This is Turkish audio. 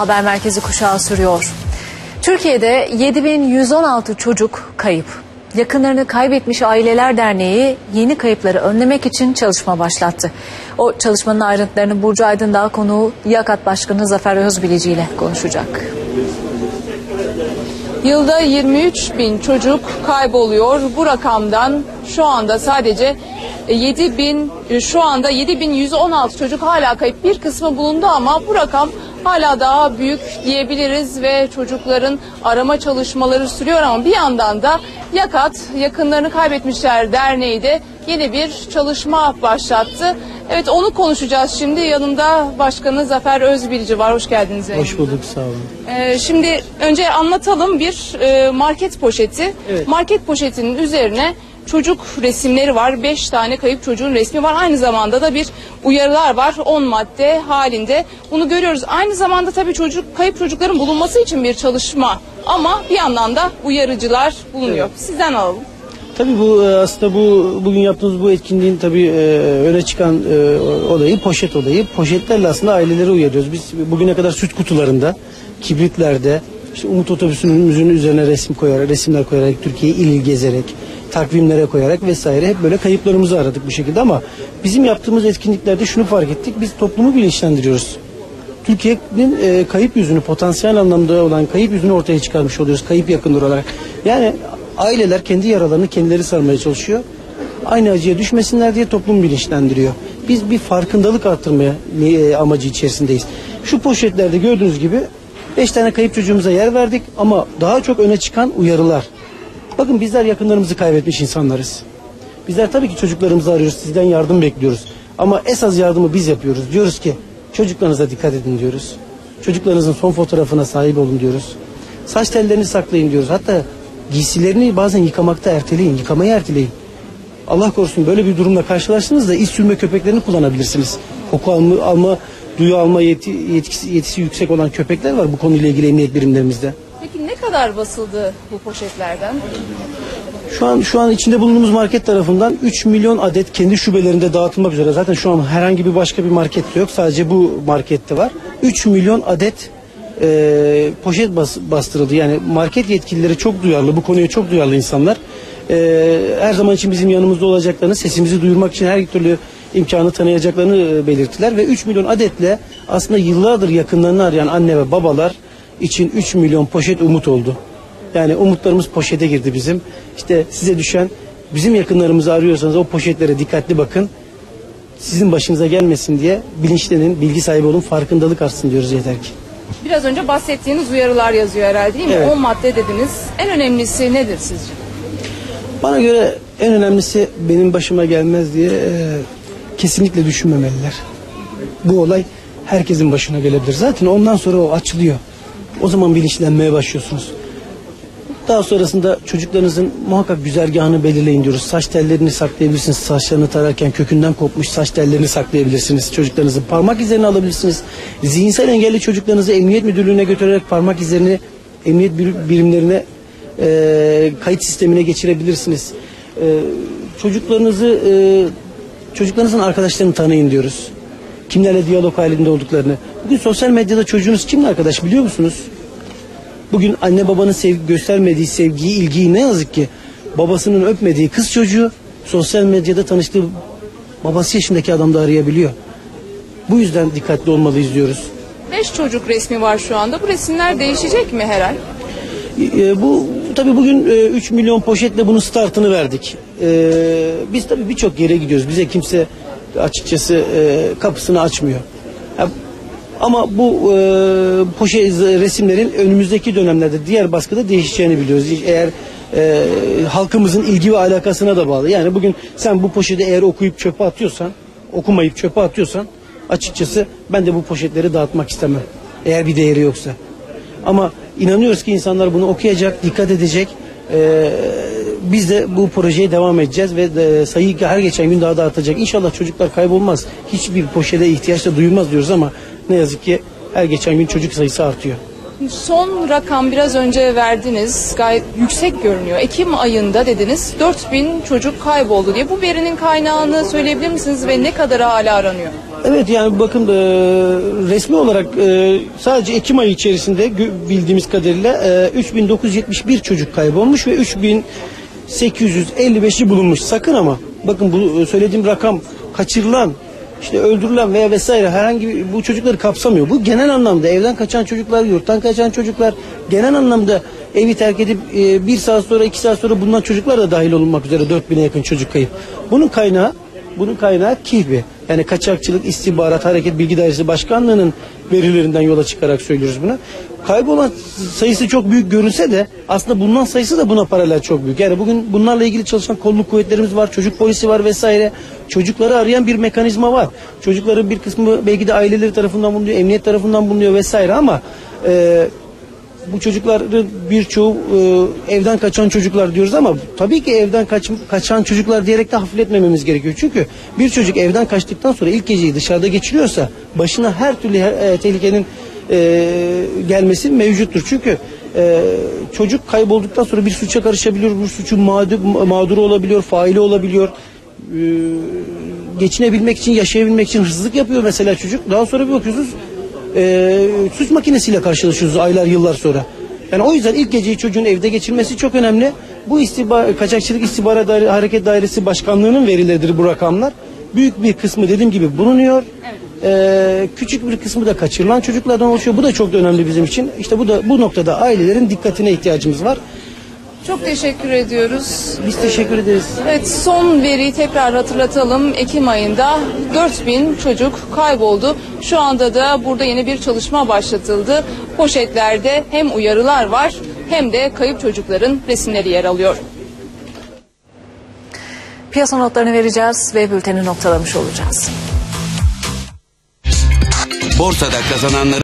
Haber merkezi kuşağı sürüyor. Türkiye'de 7116 çocuk kayıp. Yakınlarını kaybetmiş Aileler Derneği yeni kayıpları önlemek için çalışma başlattı. O çalışmanın ayrıntılarını Burcu Aydın konuğu Yakat Başkanı Zafer Özbilici ile konuşacak. Yılda 23 bin çocuk kayboluyor. Bu rakamdan şu anda sadece 7 bin, şu anda 7116 çocuk hala kayıp. Bir kısmı bulundu ama bu rakam hala daha büyük diyebiliriz ve çocukların arama çalışmaları sürüyor ama bir yandan da Yakat yakınlarını kaybetmişler derneği de yeni bir çalışma başlattı. Evet onu konuşacağız şimdi. Yanımda Başkanı Zafer Özbilici var. Hoş geldiniz. Hoş bulduk sağ olun. Ee, şimdi önce anlatalım bir e, market poşeti. Evet. Market poşetinin üzerine çocuk resimleri var. 5 tane kayıp çocuğun resmi var. Aynı zamanda da bir uyarılar var. 10 madde halinde. Bunu görüyoruz. Aynı zamanda tabii çocuk kayıp çocukların bulunması için bir çalışma. Ama bir yandan da uyarıcılar bulunuyor. Sizden alalım. Tabii bu e, aslında bu bugün yaptığımız bu etkinliğin tabii e, öne çıkan e, olayı poşet olayı. Poşetlerle aslında aileleri uyarıyoruz. Biz bugüne kadar süt kutularında, kibritlerde, işte Umut Otobüsü'nün üzerine resim koyarak, resimler koyarak, Türkiye'yi il il gezerek, takvimlere koyarak vesaire hep böyle kayıplarımızı aradık bu şekilde ama bizim yaptığımız etkinliklerde şunu fark ettik. Biz toplumu bilinçlendiriyoruz. Türkiye'nin e, kayıp yüzünü, potansiyel anlamda olan kayıp yüzünü ortaya çıkarmış oluyoruz. Kayıp yakınları olarak. Yani aileler kendi yaralarını kendileri sarmaya çalışıyor. Aynı acıya düşmesinler diye toplum bilinçlendiriyor. Biz bir farkındalık arttırmaya e, amacı içerisindeyiz. Şu poşetlerde gördüğünüz gibi 5 tane kayıp çocuğumuza yer verdik ama daha çok öne çıkan uyarılar. Bakın bizler yakınlarımızı kaybetmiş insanlarız. Bizler tabii ki çocuklarımızı arıyoruz, sizden yardım bekliyoruz. Ama esas yardımı biz yapıyoruz. Diyoruz ki çocuklarınıza dikkat edin diyoruz. Çocuklarınızın son fotoğrafına sahip olun diyoruz. Saç tellerini saklayın diyoruz. Hatta giysilerini bazen yıkamakta erteleyin, yıkamayı erteleyin. Allah korusun böyle bir durumla karşılaştığınızda iç sürme köpeklerini kullanabilirsiniz. Koku alma, alma duyu alma yeti, yetkisi, yetisi yüksek olan köpekler var bu konuyla ilgili emniyet birimlerimizde. Peki ne kadar basıldı bu poşetlerden? Şu an şu an içinde bulunduğumuz market tarafından 3 milyon adet kendi şubelerinde dağıtılmak üzere. Zaten şu an herhangi bir başka bir markette yok. Sadece bu markette var. 3 milyon adet e, poşet bas, bastırıldı. Yani market yetkilileri çok duyarlı. Bu konuya çok duyarlı insanlar. E, her zaman için bizim yanımızda olacaklarını, sesimizi duyurmak için her türlü imkanı tanıyacaklarını e, belirttiler. Ve 3 milyon adetle aslında yıllardır yakınlarını arayan anne ve babalar için 3 milyon poşet umut oldu. Yani umutlarımız poşete girdi bizim. İşte size düşen bizim yakınlarımızı arıyorsanız o poşetlere dikkatli bakın. Sizin başınıza gelmesin diye bilinçlenin, bilgi sahibi olun, farkındalık artsın diyoruz yeter ki. Biraz önce bahsettiğiniz uyarılar yazıyor herhalde değil mi? Evet. 10 madde dediniz. En önemlisi nedir sizce? Bana göre en önemlisi benim başıma gelmez diye e, kesinlikle düşünmemeliler. Bu olay herkesin başına gelebilir. Zaten ondan sonra o açılıyor. O zaman bilinçlenmeye başlıyorsunuz. Daha sonrasında çocuklarınızın muhakkak güzergahını belirleyin diyoruz. Saç tellerini saklayabilirsiniz. Saçlarını tararken kökünden kopmuş saç tellerini saklayabilirsiniz. Çocuklarınızın parmak izlerini alabilirsiniz. Zihinsel engelli çocuklarınızı emniyet müdürlüğüne götürerek parmak izlerini emniyet bir- birimlerine e, kayıt sistemine geçirebilirsiniz. E, çocuklarınızı e, çocuklarınızın arkadaşlarını tanıyın diyoruz. Kimlerle diyalog halinde olduklarını. Bugün sosyal medyada çocuğunuz kimle arkadaş biliyor musunuz? Bugün anne babanın sevgi göstermediği sevgiyi, ilgiyi ne yazık ki babasının öpmediği kız çocuğu sosyal medyada tanıştığı babası yaşındaki adam da arayabiliyor. Bu yüzden dikkatli olmalıyız diyoruz. 5 çocuk resmi var şu anda. Bu resimler değişecek mi her ay? E, bu tabii bugün e, 3 milyon poşetle bunun startını verdik. E, biz tabii birçok yere gidiyoruz. Bize kimse açıkçası e, kapısını açmıyor. Ha, ama bu e, poşet resimlerin önümüzdeki dönemlerde diğer baskıda değişeceğini biliyoruz. Eğer e, halkımızın ilgi ve alakasına da bağlı. Yani bugün sen bu poşeti eğer okuyup çöpe atıyorsan, okumayıp çöpe atıyorsan açıkçası ben de bu poşetleri dağıtmak istemem. Eğer bir değeri yoksa. Ama inanıyoruz ki insanlar bunu okuyacak, dikkat edecek. Ee, biz de bu projeye devam edeceğiz ve de sayı her geçen gün daha da artacak. İnşallah çocuklar kaybolmaz. Hiçbir poşete ihtiyaç da duyulmaz diyoruz ama ne yazık ki her geçen gün çocuk sayısı artıyor. Son rakam biraz önce verdiniz. Gayet yüksek görünüyor. Ekim ayında dediniz 4000 çocuk kayboldu diye. Bu verinin kaynağını söyleyebilir misiniz ve ne kadar hala aranıyor? Evet yani bakın e, resmi olarak e, sadece Ekim ayı içerisinde bildiğimiz kadarıyla e, 3971 çocuk kaybolmuş ve 3855'i bulunmuş. Sakın ama bakın bu e, söylediğim rakam kaçırılan işte öldürülen veya vesaire herhangi bir bu çocukları kapsamıyor. Bu genel anlamda evden kaçan çocuklar, yurttan kaçan çocuklar, genel anlamda evi terk edip e, bir saat sonra iki saat sonra bulunan çocuklar da dahil olunmak üzere 4000'e yakın çocuk kayıp. Bunun kaynağı bunun kaynağı KİHBİ. Yani Kaçakçılık İstihbarat Hareket Bilgi Dairesi Başkanlığı'nın verilerinden yola çıkarak söylüyoruz bunu. Kaybolan sayısı çok büyük görünse de aslında bulunan sayısı da buna paralel çok büyük. Yani bugün bunlarla ilgili çalışan kolluk kuvvetlerimiz var, çocuk polisi var vesaire. Çocukları arayan bir mekanizma var. Çocukların bir kısmı belki de aileleri tarafından bulunuyor, emniyet tarafından bulunuyor vesaire ama e, bu çocukların birçoğu e, evden kaçan çocuklar diyoruz ama tabii ki evden kaç, kaçan çocuklar diyerek de hafifletmememiz gerekiyor. Çünkü bir çocuk evden kaçtıktan sonra ilk geceyi dışarıda geçiriyorsa başına her türlü e, tehlikenin e, gelmesi mevcuttur. Çünkü e, çocuk kaybolduktan sonra bir suça karışabiliyor, bu suçun mağdur, mağduru olabiliyor, faili olabiliyor. E, geçinebilmek için, yaşayabilmek için hırsızlık yapıyor mesela çocuk. Daha sonra bir bakıyorsunuz e, suç makinesiyle karşılaşıyoruz aylar yıllar sonra. Yani o yüzden ilk geceyi çocuğun evde geçirmesi çok önemli. Bu istihbar, kaçakçılık istihbarat Daire- hareket dairesi başkanlığının verileridir bu rakamlar. Büyük bir kısmı dediğim gibi bulunuyor. E, küçük bir kısmı da kaçırılan çocuklardan oluşuyor. Bu da çok da önemli bizim için. İşte bu da bu noktada ailelerin dikkatine ihtiyacımız var. Çok teşekkür ediyoruz. Biz teşekkür ederiz. Evet son veriyi tekrar hatırlatalım. Ekim ayında 4000 çocuk kayboldu. Şu anda da burada yeni bir çalışma başlatıldı. Poşetlerde hem uyarılar var hem de kayıp çocukların resimleri yer alıyor. Piyasa notlarını vereceğiz ve bülteni noktalamış olacağız. Borsada kazananları